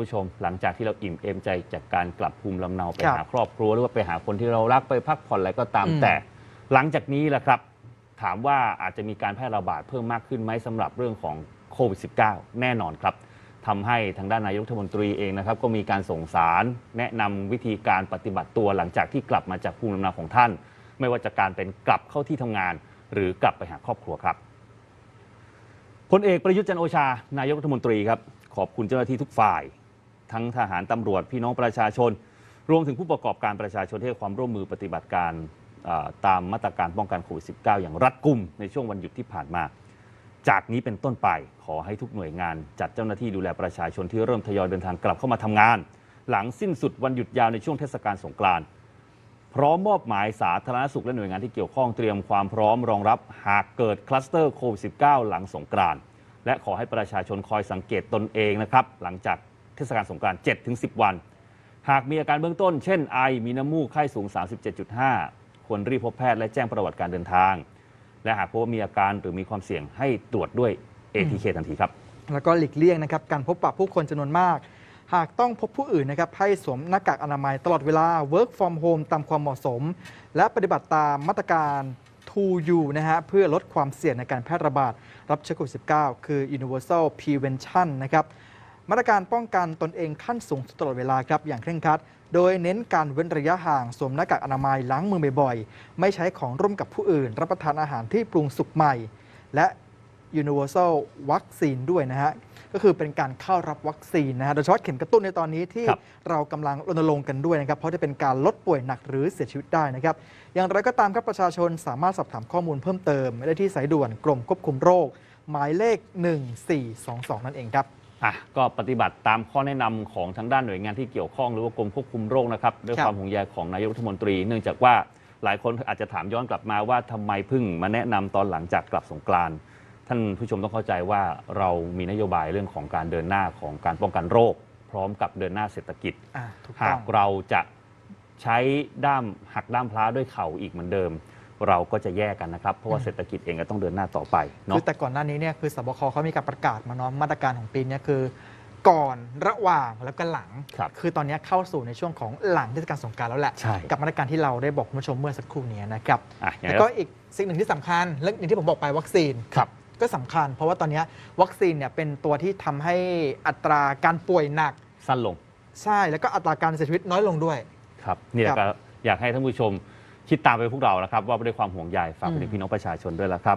ผู้ชม หลังจากที่เราอิ่มเอมใจจากการกลับภูมิลำเนาไปครับหาครอบครัวหรือว่าไปหาคนที่เรารักไปพักผ่อนอะไรก็ตามอืมแต่ หลังจากนี้แหละครับ ถามว่าอาจจะมีการแพร่ระบาดเพิ่มมากขึ้นไหมสำหรับเรื่องของโควิด -19 แน่นอนครับทำให้ทางด้านนายกรัฐมนตรีเองนะครับ ก็มีการส่งสารแนะนำวิธีการปฏิบัติตัวหลังจากที่กลับมาจากภูมิลำเนาของท่าน ไม่ว่าจะการเป็นกลับเข้าที่ทำงาน หรือกลับไปหาครอบครัวครับพลเอกประยุทธ์จันทร์โอชา นายกรัฐมนตรีครับ ขอบคุณเจ้าหน้าที่ทุกฝ่าย ทั้งทหารตำรวจพี่น้องประชาชน รวมถึงผู้ประกอบการประชาชนที่ให้ความร่วมมือปฏิบัติการตามมาตรการป้องกันโควิด -19 อย่างรัดกุมในช่วงวันหยุดที่ผ่านมา จากนี้เป็นต้นไปขอให้ทุกหน่วยงาน จัดเจ้าหน้าที่ดูแลประชาชนที่เริ่มทยอยเดินทางกลับเข้ามาทำงาน หลังสิ้นสุดวันหยุดยาวในช่วงเทศกาลสงกรานต์พร้อมมอบหมายสาธารณสุขและหน่วยงานที่เกี่ยวข้องเตรียมความพร้อมรองรับหากเกิดคลัสเตอร์โควิด -19 หลังสงกรานต์และขอให้ประชาชนคอยสังเกตตนเองนะครับ หลังจาก ทศกาลสงกรานต์7-10 วัน หากมีอาการเบื้องต้น เช่นไอ มีน้ำมูก ไข้สูง 37.5 ควรรีบพบแพทย์และแจ้งประวัติการเดินทาง และหากพบว่ามีอาการหรือมีความเสี่ยงให้ตรวจด้วย ATK ทันทีครับ แล้วก็หลีกเลี่ยงนะครับการพบปะผู้คนจำนวนมาก หากต้องพบผู้อื่นนะครับให้สวมหน้ากากอนามัยตลอดเวลา work from home ตามความเหมาะสม และปฏิบัติตามมาตรการ 2U นะฮะเพื่อลดความเสี่ยงในการแพร่ระบาด รับเชื้อโควิด -19 คือ universal prevention นะครับ มาตรการป้องกันตนเองขั้นสูงสุดตลอดเวลาครับอย่างเคร่งครัด โดยเน้นการเว้นระยะห่างสวมหน้ากากอนามัยล้างมือบ่อยๆ ไม่ใช้ของร่วมกับผู้อื่น รับประทานอาหารที่ปรุงสุกใหม่ และ universal วัคซีนด้วยนะฮะ ก็คือเป็นการเข้ารับวัคซีนนะฮะ โดยเฉพาะเข็มกระตุ้นในตอนนี้ที่ครับเรากำลังรณรงค์กันด้วยนะครับ เพราะจะเป็นการลดป่วยหนักหรือเสียชีวิตได้นะครับ อย่างไรก็ตามครับประชาชนสามารถสอบถามข้อมูลเพิ่มเติมได้ที่สายด่วนกรมควบคุมโรค หมายเลข 1422 นั่นเองครับ อะก็ปฏิบัติตามข้อแนะนำของทางด้านหน่วยงานที่เกี่ยวข้องหรือว่ากรมควบคุมโรคนะครับด้วยครับความห่วงใยของนายกรัฐมนตรี เนื่องจากว่าหลายคนอาจจะถามย้อนกลับมาว่าทำไมเพิ่งมาแนะนำตอนหลังจากกลับสงกรานต์ท่านผู้ชมต้องเข้าใจว่าเรามีนโยบายเรื่องของการเดินหน้าของการป้องกันโรค พร้อมกับเดินหน้าเศรษฐกิจอ่าถูกหาต้อกงเราจะใช้ด้ามหักด้ามพล้าด้วยเข่าอีกเหมือนเดิม เราก็จะแยกกันนะครับ เพราะว่าอืมเศรษฐกิจเองก็ต้องเดินหน้าต่อไปเนาะ คือแต่ก่อนหน้านี้เนี่ยคือสบคเขามีการประกาศมาเนาะมาตรการของปีเนี้คือ ก่อนระหว่างแล้วก็หลังครับอตอนนี้เข้าสู่ในช่วงของหลังเทศกาลสงกรารแล้วแหละ ใช่ กับมาตรการที่เราได้บอกคุณผู้ชมเมื่อสักครู่นี้นะครับอะอย่างแล้วนั้นก็อีกสิ่งหนึ่งที่สำคัญเรื่องอย่างที่ผมบอกไปวัคซีน ครับ ก็สำคัญ เพราะว่าตอนนี้วัคซีนเนี่ยเป็นตัวที่ทำให้อัตราการป่วยหนัก สั้นลง ใช่ แล้วก็อัตราการเสียชีวิตน้อยลงด้วย ครับนี่แหละครัก็บอยากให้ท่านผู้ชม คิดตามไปพวกเรานะครับ ว่าด้วยความห่วงใยฝากไปถึงพี่น้องประชาชนด้วยละครับ